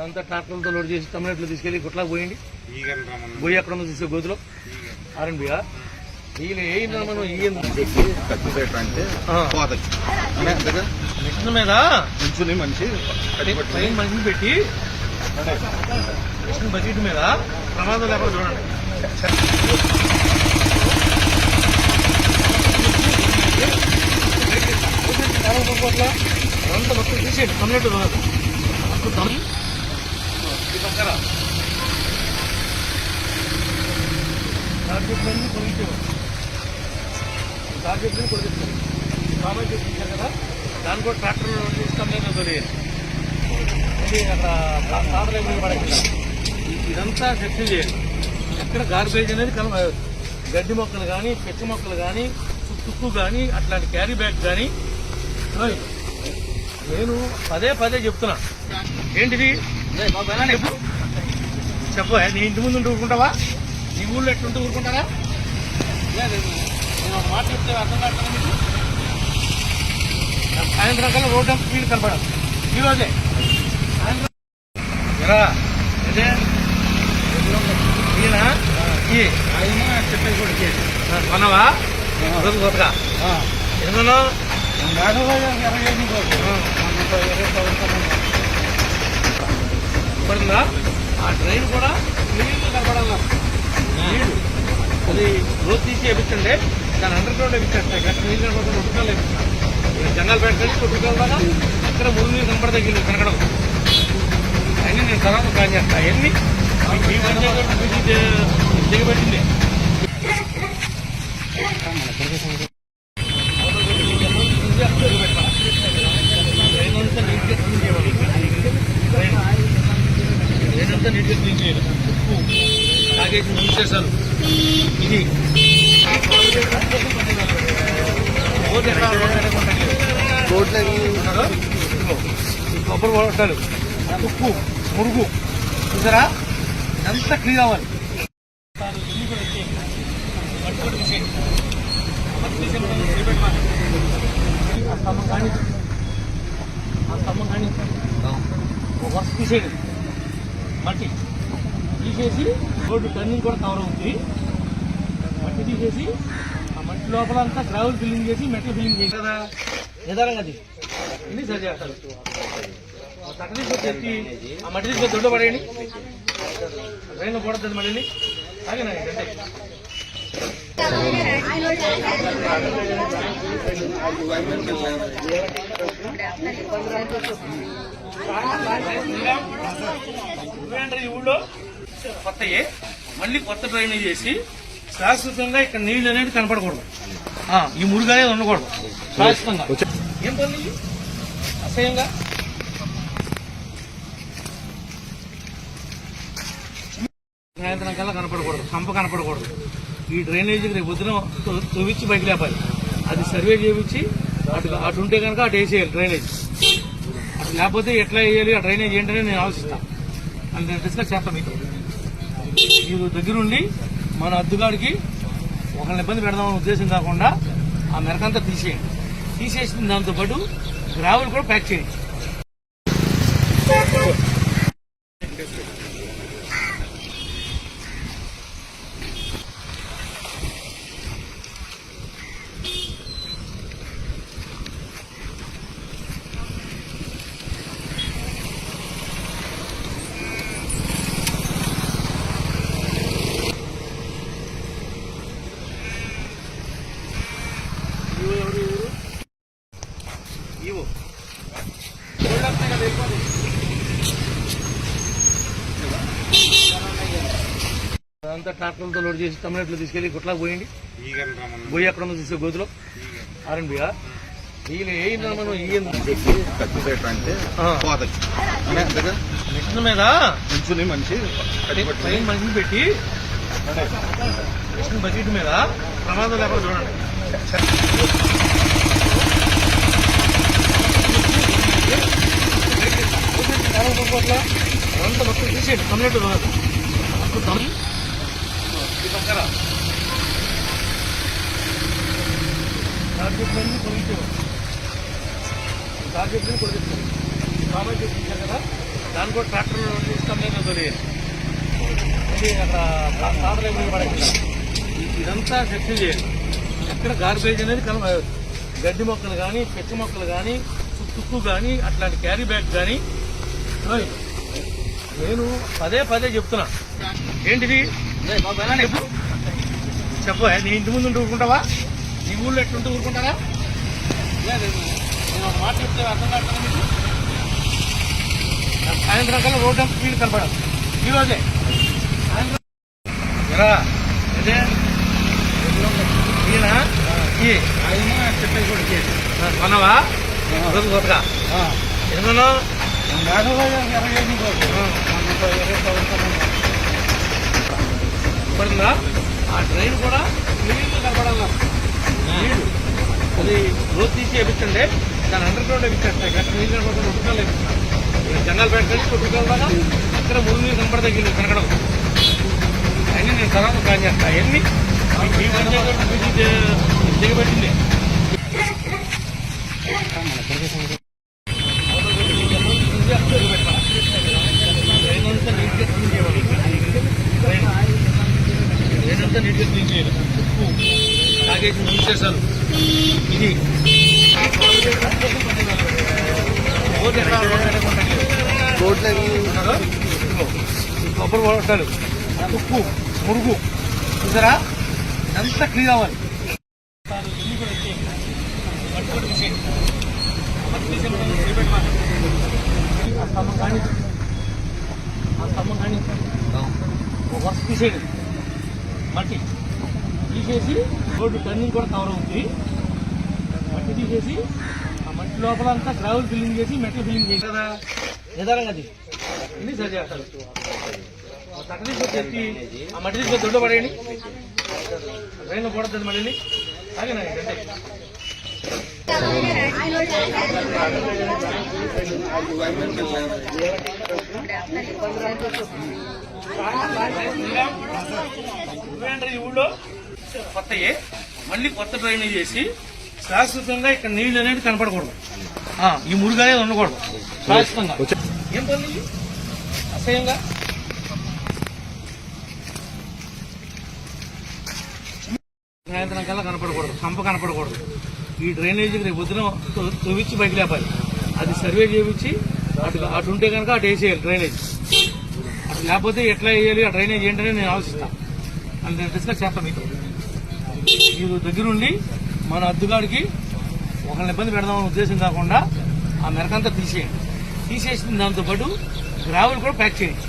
అదంతా ట్రాక్టర్లతో లోడ్ చేసి తమిళనాడులో తీసుకెళ్ళి గుట్లా పోయండి రమ్మన్న పోయి అక్కడ ఉంది చూసే గోతులో ఆర్ఎన్బియా ఈయన ఏం మనం అంతగా మిషన్ మీద నుంచుని మనిషి పైన మనిషిని పెట్టి మిషన్ బకెట్ మీద ప్రమాదం లేకుండా చూడండి అదంతా మొత్తం తీసేయండి తమిళనాడు రాదు అప్పుడు తమిళ ఈ పక్కన టార్గెట్లన్నీ కొనిచ్చేవారు టార్గెట్లన్నీ కొనిచ్చారు కామెంట్ చేసి కదా దాని కూడా ట్రాక్టర్ ఇస్తాం నేను తెలియదు అది అక్కడ సాధన పడకుండా ఇదంతా సెక్షన్ చేయాలి ఎక్కడ గార్బేజ్ అనేది కల గడ్డి మొక్కలు కానీ పెచ్చ మొక్కలు కానీ తుక్కు కానీ అట్లాంటి క్యారీ బ్యాగ్ కానీ. నేను పదే పదే చెప్తున్నా. ఏంటిది? చెప్పు చెప్పు నీ ఇంటి ముందు ఉంటూ ఊరుకుంటావా? నీ ఊళ్ళో ఎట్లుంటూ ఊరుకుంటారా? లేదు, నేను ఒక మాట చెప్తే అర్థం మీకు సాయంత్రం కల్లా రోడ్డు స్పీడ్ కనపడదు ఈ రోజే. సాయంత్రం ఎరా అదే ఈయన ఆయన చెప్పేది కూడా చేసి కొనవా రోజు కొత్తగా ఎందుకనో కనపడిందా? ఆ డ్రైన్ కూడా నీళ్ళు కనపడాలి? నీళ్ళు అది రోజు తీసి వేపించండి. దాని అండర్ గ్రౌండ్ వేపించేస్తాయి ఇక్కడ నీళ్ళు కనపడుతుంది ఉట్టుకాలు వేపిస్తాను జంగాలు పెట్టాలి ఉట్టుకాలు అక్కడ ముళ్ళు నీళ్ళు కనపడతాయి కనకడం. అన్ని నేను తర్వాత ప్లాన్ చేస్తా. అవన్నీ మీ మంచి దిగబెట్టింది ట్రైన్ అంతా నీట్గా క్లీన్ చేయాలి ట్రైన్ ట్రైన్ అంతా నీట్గా క్లీన్ చేయాలి ఉప్పు తాగేసి ముంచేసాను ఇది రోడ్డు కొబ్బరి బొట్టాలు ఉప్పు మురుగు చూసారా ఎంత క్లీన్ అవ్వాలి వర్క్ కూడా మట్టి ఆ స్తంభం కానీ ఆ స్తంభం కానీ తీసేసి రోడ్డు టర్నింగ్ కూడా కవర్ అవుతుంది మట్టి తీసేసి లోపల అంతా గ్రావుల్ ఫిల్లింగ్ చేసి మెటల్ ఫిల్లింగ్ చేసి కదా? నిదానంగా అది ఇన్ని సరి చేస్తారు ఆ తట్ట ఆ మట్టి తీసుకొని దొడ్డు పడేయండి. ట్రైన్లో పడుతుంది మళ్ళీ అలాగే అంటే ఊళ్ళో కొత్తయే. మళ్ళీ కొత్త డ్రైనేజ్ చేసి శాశ్వతంగా ఇక్కడ నీళ్ళు అనేది కనపడకూడదు. ఈ మురుగు అనేది ఉండకూడదు. శాశ్వతంగా. ఏం పని అసహ్యంగా? సాయంత్రం కల్లా కనపడకూడదు. కంప కనపడకూడదు. ఈ డ్రైనేజీకి రేపు పొద్దున తొ- బయట లేపాలి. అది సర్వే చేయించి అటు అటు ఉంటే కనుక అటు వేసేయాలి డ్రైనేజ్. అటు లేకపోతే ఎట్లా వేయాలి ఆ డ్రైనేజ్ ఏంటనే నేను ఆలోచిస్తాను అని నేను డిస్కస్ చేస్తాను మీతో. మీరు దగ్గరుండి మన అద్దుగాడికి ఒకరిని ఇబ్బంది పెడదామనే ఉద్దేశం కాకుండా ఆ మెరకంతా తీసేయండి. తీసేసిన దాంతో పాటు గ్రావెల్ కూడా ప్యాక్ చేయండి అదంతా ట్రాక్టర్లతో లోడ్ చేసి తమిళనాడులో తీసుకెళ్ళి గుట్లా పోయండి రమ్మన్న పోయి అక్కడ ఉంది చూసే గోతులో ఆర్ఎన్బియా ఈయన ఏం మనం ఈయన చెప్పి కత్తి పెట్టంటే ఆ. పోతకి అంతగా మిషన్ మీద నుంచుని మనిషి పైన మనిషిని పెట్టి మిషన్ బకెట్ మీద ప్రమాదం లేకుండా చూడండి అదంతా మొత్తం తీసేయండి తమిళనాడు రాదు అప్పుడు తమిళ ఈ పక్కన టార్గెట్లన్నీ కొనిచ్చేవారు టార్గెట్లన్నీ కొనిచ్చారు కామెంట్ చేసి కదా దాని కూడా ట్రాక్టర్ ఇష్టం లేదు తెలియదు ఇది అక్కడ తాతలే పడకుండా ఇదంతా సెక్షన్ చేయాలి ఎక్కడ గార్బేజ్ అనేది కన గడ్డి మొక్కలు కానీ పెక్క మొక్కలు కానీ తుక్కు కానీ అట్లాంటి క్యారీ బ్యాగ్ కానీ నేను పదే పదే చెప్తున్నా ఏంటిది చెప్పు నీ ఇంటి ముందు ఉంటూ నీ ఊళ్ళో ఎట్లుంటూ ఊరుకుంటారా? లేదు, నేను ఒక మాట చెప్తే అర్థం కాదు మీకు? సాయంత్రం కల్లా రోడ్డు అంతా క్లీన్ కనపడదు ఈ రోజే. సాయంత్రం ఎరా అదే ఈయన? ఈ. చెప్పేసి కూడా. ఆ, కొన్నావా? రోజు కొత్తగా ఎందుకన్నా పడుతుందా ఆ. ట్రైన్ కూడా క్లీన్ కనపడాలి. రోజు తీసి దాని అండర్ గ్రౌండ్ వేపించేస్తాయి ఇక్కడ క్లీన్ కనపడుతుంది ఉట్టుకాలు వేపిస్తాను జంగాలు పెట్టండి ఉట్టుకాలు అక్కడ ముళ్ళు నీళ్ళు కనపడతాయి గిన్నె కనకడం. అన్నీ నేను తర్వాత ప్లాన్ చేస్తా. అవన్నీ మీ పని దిగబెట్టింది. నీట్గా క్లీన్ చేయాలి. ఉప్పు. తాగేసి ఇది రోడ్డు ఎక్కడ రోడ్డు ఎక్కడ ఉంటుంది? ఉన్నారో? ఇదిగో. ఈ కొబ్బరి బొట్టాలు ఉప్పు మురుగు చూసారా ఎంత క్లీన్ అవ్వాలి వర్క్ కూడా మట్టి తీసేయండి. మట్టి తీసేసి రోడ్డు టర్నింగ్ కూడా కవర్ అవుతుంది మట్టి తీసేసి లోపల అంతా గ్రావెల్ ఫిల్లింగ్ చేసి మెటల్ ఫిల్లింగ్ చేసి. కదా. నిదానంగా అది ఇది సరి చేస్తారు. ఆ మట్టి తీసుకొచ్చి దొడ్డు పడేయండి. ట్రైన్లో పడుతుంది మళ్ళీ. అలాగే ఊళ్ళో కొత్తయే మళ్ళీ కొత్త డ్రైనేజ్ చేసి శాశ్వతంగా ఇక్కడ నీళ్ళు అనేది కనపడకూడదు. ఈ మురుగు అనేది ఉండకూడదు. శాశ్వతంగా. ఏం పని అసహ్యంగా? సాయంత్రం కల్లా కనపడకూడదు. కంప కనపడకూడదు. ఈ డ్రైనేజీకి రేపు పొద్దున తొ- బయట లేపాలి. అది సర్వే చేయించి అటు అటు ఉంటే కనుక అటు వేసేయాలి డ్రైనేజ్. అటు లేకపోతే ఎట్లా వేయాలి ఆ డ్రైనేజ్ ఏంటనే నేను ఆలోచిస్తాను అని నేను డిస్కస్ చేస్తాను మీతో. మీరు దగ్గరుండి మన అద్దుగాడికి ఒకరిని ఇబ్బంది పెడదామనే ఉద్దేశం కాకుండా ఆ మెరకంతా తీసేయండి. తీసేసిన దాంతో పాటు గ్రావెల్ కూడా ప్యాక్ చేయండి